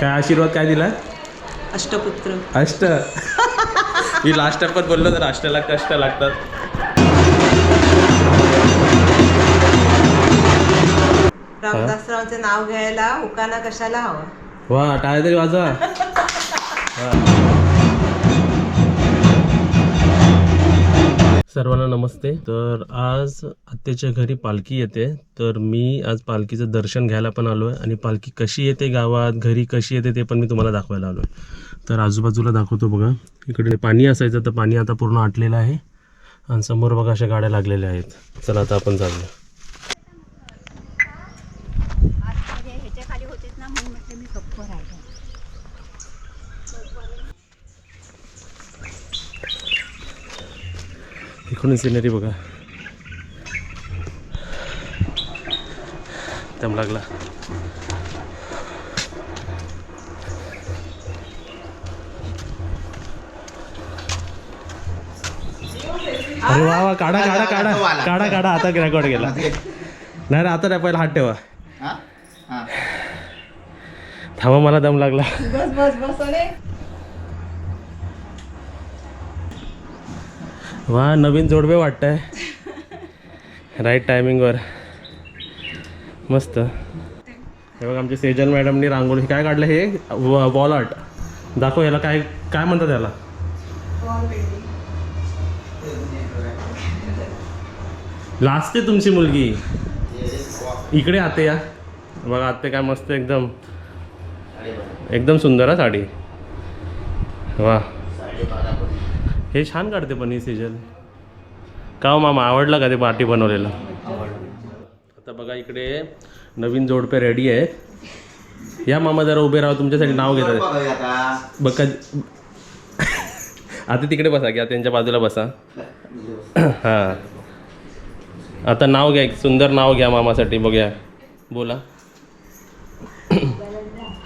काय आशीर्वाद काय दिला? अष्टपुत्र. अष्ट. मी लास्ट टाइम पण बोललो तर अष्टाला कष्ट लागतात. रामदासरावांचे नाव घ्यायला उकाना कशाला हवा? वा टाळ्या तरी वाजवा. सर्वांना नमस्ते. तर आज आत्याच्या घरी पालखी येते. तर मी आज पालखीचं दर्शन घ्यायला पण आलो आहे आणि पालखी कशी येते गावात घरी कशी येते ते पण मी तुम्हाला दाखवायला आलो आहे तर आजूबाजूला दाखवतो बघा. इकडे पाणी असायचं तर पाणी आता पूर्ण आटलेलं आहे. आणि समोर बघा अशा गाड्या लागलेल्या आहेत. चला आता आपण जाऊया ह्याच्या खाली होतेच ना म्हणून म्हटलं मी गप्प राहिलो इकडून सिनरी बघा. दम लागला. अरे वा वा काढा काढा काढा. काढा काढा. आता रेकॉर्ड केला. नाही रे आता नाही पहिला हात ठेवा. हा? हा. थांबा मला दम लागला. बस बस बस वा नवीन जोडवे वाटतंय. राईट टायमिंगवर मस्त. हे बघ आमच्या सेजल मॅडमनी रांगोळी काय काढलं हे? वॉल आर्ट दाखव याला काय काय म्हणतात याला लास्ट आहे तुमची मुलगी. इकडे आते या. बघा आते काय मस्त एकदम. एकदम सुंदर आहे साडी. वा. हे छान काढते पण ही सिजल का हो मामा आवडलं का ते पार्टी बनवलेलं? आता बघा इकडे नवीन जोडपे रेडी आहेत या मामा जरा उभे राहा तुमच्यासाठी नाव घेतात. बघ आता तिकडे बसा घ्या त्यांच्या बाजूला बसा. हां. आता नाव घ्या एक सुंदर नाव घ्या मामासाठी बघूया. बोला.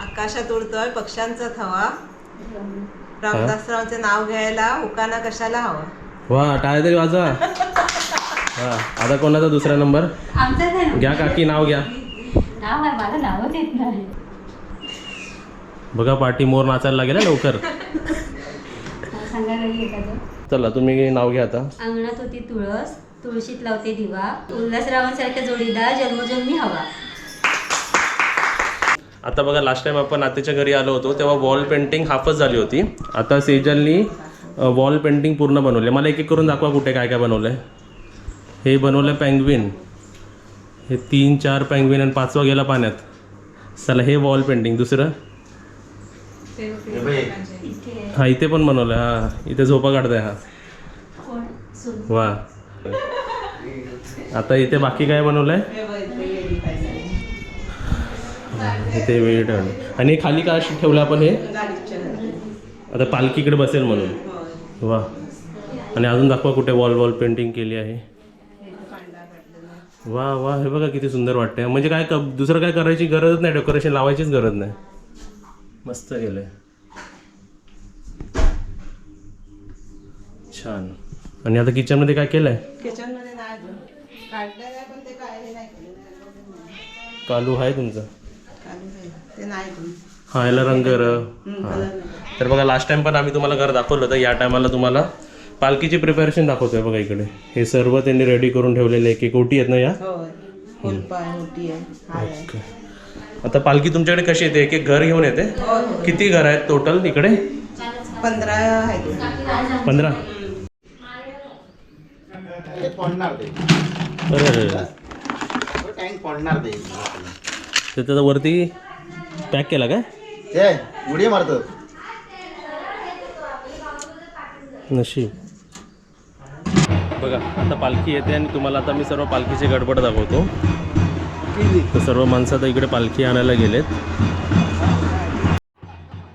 आकाशात उडतोय पक्ष्यांचा थवा. रामदासरावांचे नाव घ्यायला उकाना कशाला हवा? वा टाळ्या तरी वाजवा. हां आता कोणाचा दुसरा नंबर? आमचं नाही घ्या काकी नाव घ्या. नाव आहे मला नावच येत नाही. बघा पार्टी मोर नाचायला लागेल हं लवकर. सांगायला लागली एखादं चला तुम्ही नाव घ्या आता. अंगणात होती तुळस तुळशीत लावते दिवा. उल्हासरावांसारख्या जोडीदार जन्मजन्मी हवा. आता बघा लास्ट टाइम आपण आत्याच्या घरी आलो होतो तेव्हा वॉल पेंटिंग हाफच झाली होती. आता सेजलनी वॉल पेंटिंग पूर्ण बनवले. मला एक एक करून दाखवा कुठे काय काय बनवलं आहे हे बनवलं पँग्विन हे तीन चार पँग्विन आणि पाचवा गेला पाण्यात. चला हे वॉल पेंटिंग दुसरं? हे. इथे हा पण बनवलं हा इथे झोपा काढताय हा. वा. आता इथे बाकी काय बनवलं इथे वेळ आणि खाली का ठेवलं आपण हे. आता पालखीकडे बसेल म्हणून. वा. आणि अजून दाखवा कुठे वॉल वॉल पेंटिंग केली आहे. वा वा. हे बघा किती सुंदर वाटतंय. म्हणजे काय दुसरं काय करायची गरजच नाही डेकोरेशन लावायचीच गरज नाही. मस्त केलंय. छान. आणि आता किचनमध्ये काय केलंय? किचनमध्ये नाही अजून. काढलेलं आहे पण ते काय नाही केलेलं आहे. कालू आहे तुमचं. ते नाही अजून. हा याला रंग हा. तर बघा लास्ट टाइम पण आम्ही तुम्हाला घर दाखवलं होतं. या टायमाला तुम्हाला पालखीची प्रिपरेशन दाखवतोय बघा इकडे. हे सर्व त्यांनी रेडी करून ठेवलेले एक एक ओटी आहेत ना या? आहे आहे. आहे. ओके आता पालखी तुमच्याकडे कशी येते? एक एक घर घेऊन येते. किती घर आहेत टोटल इकडे? पंधरा आहेत. पंधरा? पडणार ते अरे पॅक केला काय? ते उडी मारतो. नशीब. बघा आता पालखी येते आणि तुम्हाला आता मी सर्व पालखीची गडबड दाखवतो. तर सर्व माणसं आता इकडे पालखी आणायला गेलेत.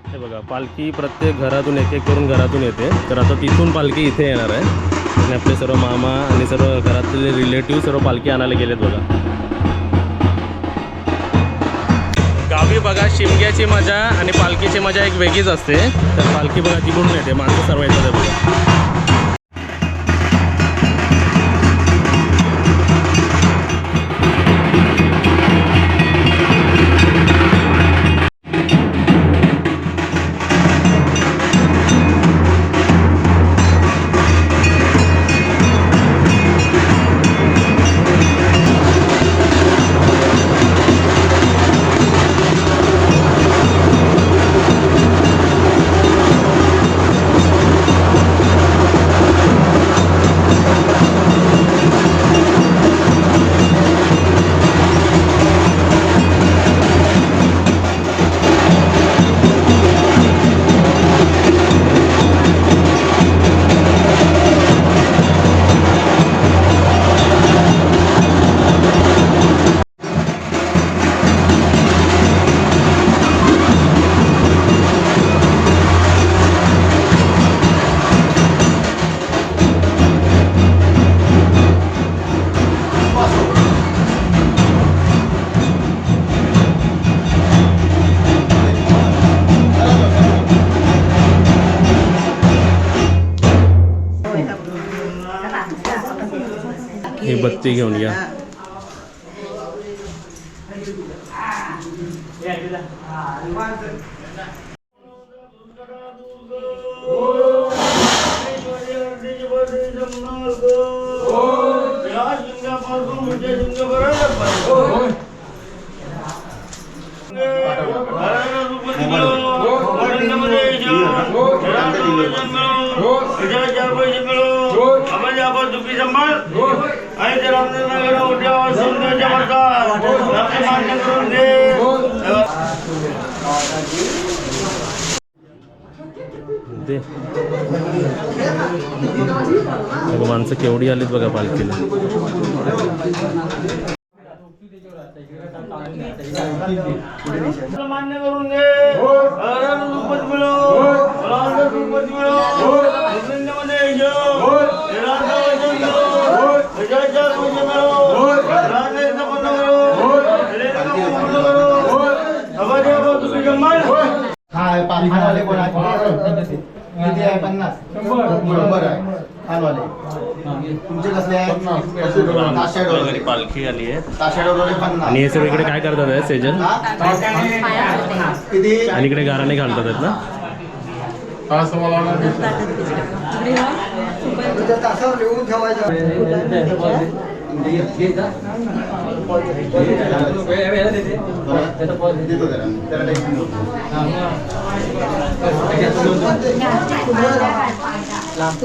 हे बघा पालखी प्रत्येक घरातून एक एक करून घरातून येते. तर आता तिथून पालखी इथे येणार आहे. आणि आपले सर्व मामा आणि सर्व घरातले रिलेटिव्ह सर्व पालखी आणायला गेलेत बघा. बघा शिमग्याची मजा आणि पालखीची मजा एक वेगळीच असते. तर पालखी बघा तिकडून येते माणसं सर्व येतात बघा. बत्ती घेऊन या. बघा माणसं केवढी आलीत बघा पालखीला. मान्य करून घे मिळो. मिळो. काय कोण आहे किती आहे? पन्नास. शंभर. आहे. खानवाले तुमचे कसले आहे पालखी आली आहे. आणि हे सर्व इकडे काय करतात आहे सेजल? हा? किती? आणि इकडे गाराने घालतात आहेत ना? देतो जरा. त्याला làm.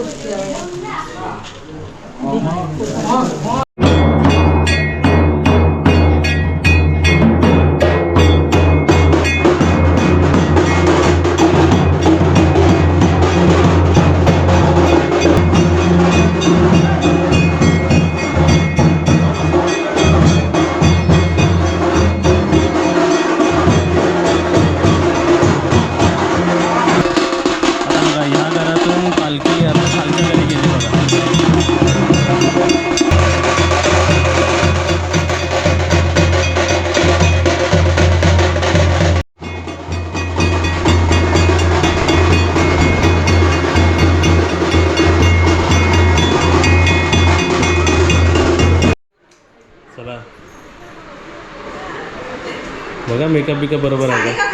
बघा मेकअप बिकअप बरोबर आहे का?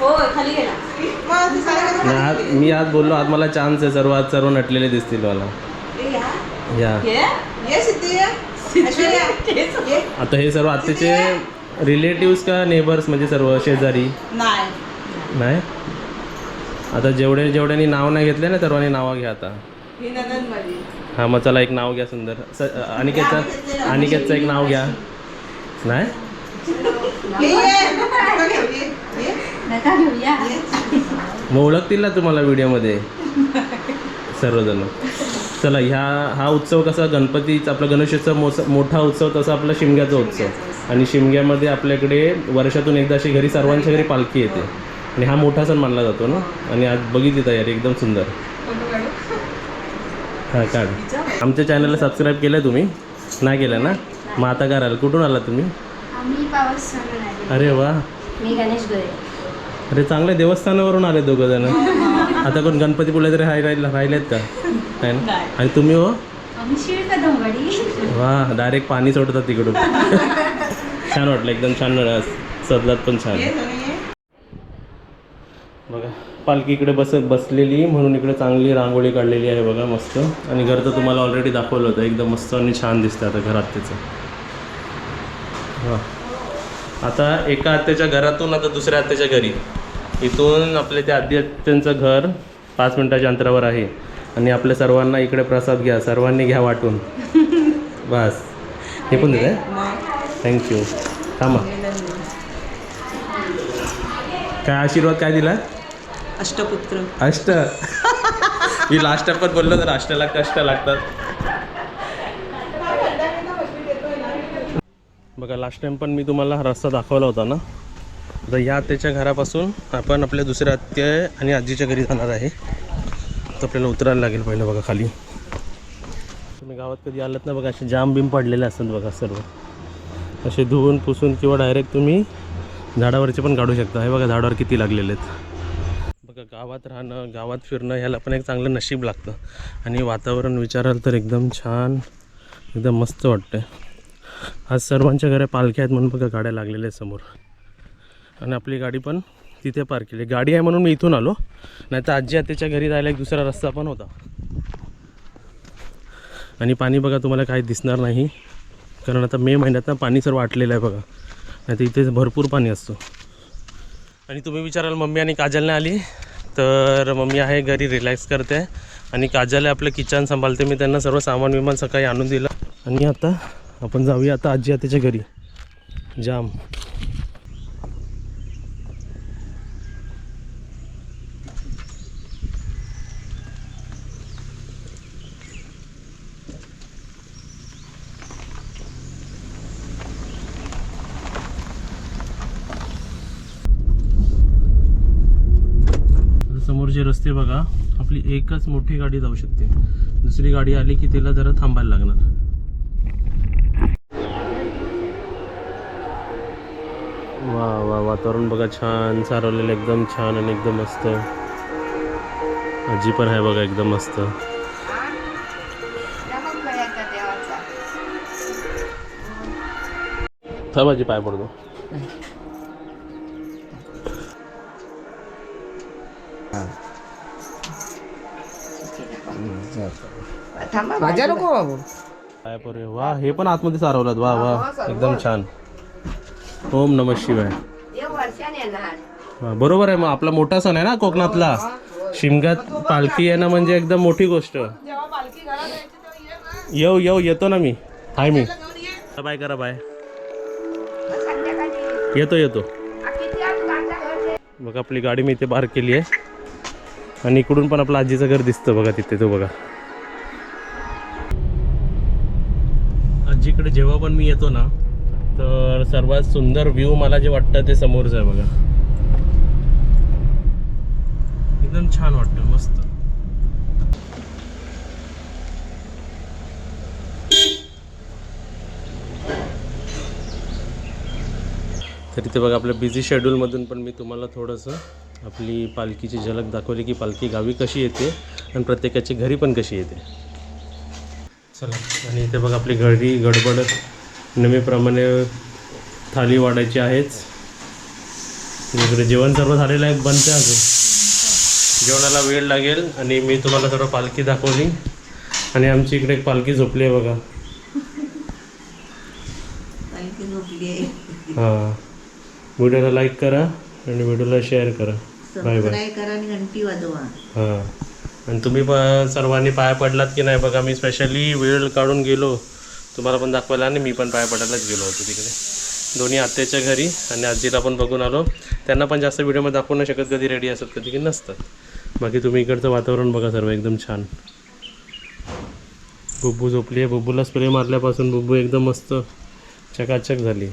हो नाही, आज मी आज बोललो आज मला चान्स आहे सर्व आज सर्व नटलेले दिसतील मला. ये. आता हे सर्व आत्ताचे रिलेटिव्स का नेबर्स म्हणजे सर्व शेजारी? नाही. नाही? आता जेवढे जेवढ्यांनी नाव नाही घेतले ना सर्वांनी नावं घ्या आता. ही नंदन माझी हां मग चला एक नाव घ्या सुंदर. स अनिकेतचं अनिकेतचं एक नाव घ्या. नाही? ये. नका घेऊया. मग ओळखतील ना तुम्हाला व्हिडिओमध्ये? सर्वजण. चला ह्या हा उत्सव कसा गणपतीचा आपला गणेशोत्सव मोस मोठा उत्सव तसा आपला शिमग्याचा उत्सव. आणि शिमग्यामध्ये आपल्याकडे वर्षातून एकदा अशी घरी सर्वांच्या घरी पालखी येते. आणि हा मोठा सण मानला जातो ना? आणि आज बघितली तयारी एकदम सुंदर. हां काढ. आमच्या चॅनलला सबस्क्राईब केलं तुम्ही? नाही केलं ना? मग आता कराल. कुठून आला तुम्ही? आम्ही पावस अरे वा. मी गणेश गोरे. अरे चांगले देवस्थानावरून आले दोघं जण. आता कोण गणपतीपुळे तरी हाय राहिला राहिलेत का? काय ना? आणि तुम्ही हो? वा डायरेक्ट पाणी सोडतात तिकडून. छान वाटलं एकदम छान सजलात पण छान. बघा पालखी इकडे बस बसलेली म्हणून इकडे चांगली रांगोळी काढलेली आहे बघा मस्त. आणि घर तर तुम्हाला ऑलरेडी दाखवलं होतं एकदम मस्त आणि छान दिसतं आता घरात त्याचं. आता एका आत्याच्या घरातून आता दुसऱ्या आत्याच्या घरी. इथून आपले त्या आद्य आत्यांचं घर पाच मिनिटाच्या अंतरावर आहे. आणि आपल्या सर्वांना इकडे प्रसाद घ्या सर्वांनी घ्या वाटून. बस. हे पण मग थँक्यू थांबा. काय आशीर्वाद काय दिला? अष्टपुत्र. अष्ट. मी लास्ट पण बोललो तर अष्ट लागतात अष्ट लागतात. बघा लास्ट टाइम पण मी तुम्हाला रस्ता दाखवला होता ना? तर या आत्याच्या घरापासून आपण आपल्या दुसऱ्या आत्या आणि आजीच्या घरी जाणार आहे. तर आपल्याला उतरायला लागेल पहिलं बघा खाली. तुम्ही गावात कधी आलात ना बघा असे जाम बिम पडलेले असतात बघा सर्व. असे धुवून पुसून किंवा डायरेक्ट तुम्ही झाडावरचे पण काढू शकता. हे बघा झाडावर किती लागलेले आहेत. बघा गावात राहणं गावात फिरणं ह्याला पण एक चांगलं नशीब लागतं. आणि वातावरण विचाराल तर एकदम छान एकदम मस्त वाटतं आज सर्वांच्या घरा पालख्या आहेत म्हणून बघा गाड्या लागलेल्या आहेत समोर. आणि आपली गाडी पण तिथे पार्क केली. गाडी आहे म्हणून मी इथून आलो. नाही तर आजी आत्याच्या घरी जायला एक दुसरा रस्ता पण होता. आणि पाणी बघा तुम्हाला काही दिसणार नाही. कारण आता मे महिन्यात ना पाणी सर्व आटलेलं आहे बघा. नाही तर इथे भरपूर पाणी असतो. आणि तुम्ही विचाराल मम्मी आणि काजल नाही आली? तर मम्मी आहे घरी रिलॅक्स करते. आणि काजल आहे आपलं किचन सांभाळते. मी त्यांना सर्व सामान विमान सकाळी आणून दिलं. आणि आता आपण जाऊया आता आजी आत्याच्या घरी. जाम. समोरचे रस्ते बघा आपली एकच मोठी गाडी जाऊ शकते. दुसरी गाडी आली की तिला जरा थांबायला लागणार. वा वा वातावरण बघा छान सारवलेलं एकदम छान आणि एकदम मस्त. आजी पण आहे बघा एकदम मस्त. आजी पाय पडतो. काय परे वा हे पण आतमध्ये सारवलात वा वा एकदम छान. ओम नम शिवाय. बरोबर आहे मग आपला मोठा सण आहे ना कोकणातला? शिमग्यात पालखी येणं म्हणजे एकदम मोठी गोष्ट. येऊ येऊ येतो ना मी. हाय मी. बाय करा बाय. येतो येतो. बघा आपली गाडी मी इथे पार्क केली आहे. आणि इकडून पण आपलं आजीचं घर दिसतं बघा तिथे तो बघा. आजीकडे जेव्हा पण मी येतो ना तर सर्वात सुंदर व्ह्यू मला जे वाटतं ते समोरचं आहे बघा. एकदम छान वाटतं मस्त. तर इथे बघा आपल्या बिझी शेड्यूलमधून पण मी तुम्हाला थोडंसं आपली पालखीची झलक दाखवली की पालखी गावी कशी येते आणि प्रत्येकाची घरी पण कशी येते. चला आणि इथे बघा आपली घरी गडबड नेहमीप्रमाणे थाली वाढायची आहेच. इकडे जेवण सर्व झालेलं आहे बनते अजून. जेवणाला वेळ लागेल आणि मी तुम्हाला सर्व पालखी दाखवली. आणि आमची इकडे एक पालखी झोपली आहे बघा. हां. व्हिडिओला लाईक करा आणि व्हिडिओला शेअर करा. Bye bye. हां. आणि तुम्ही पण सर्वांनी पाया पडलात की नाही बघा मी स्पेशली वेळ काढून गेलो. तुम्हाला पण दाखवायला आणि मी पण पाया पडायलाच गेलो होतो तिकडे. दोन्ही आत्याच्या घरी आणि आजीला पण बघून आलो. त्यांना पण जास्त व्हिडिओमध्ये दाखवू नाही शकत कधी रेडी असतात कधी की नसतात. बाकी तुम्ही इकडचं वातावरण बघा सर्व एकदम छान. बुब्बू झोपली आहे बुब्बूला स्प्रे मारल्यापासून बुब्बू एकदम मस्त चकाचक झाली.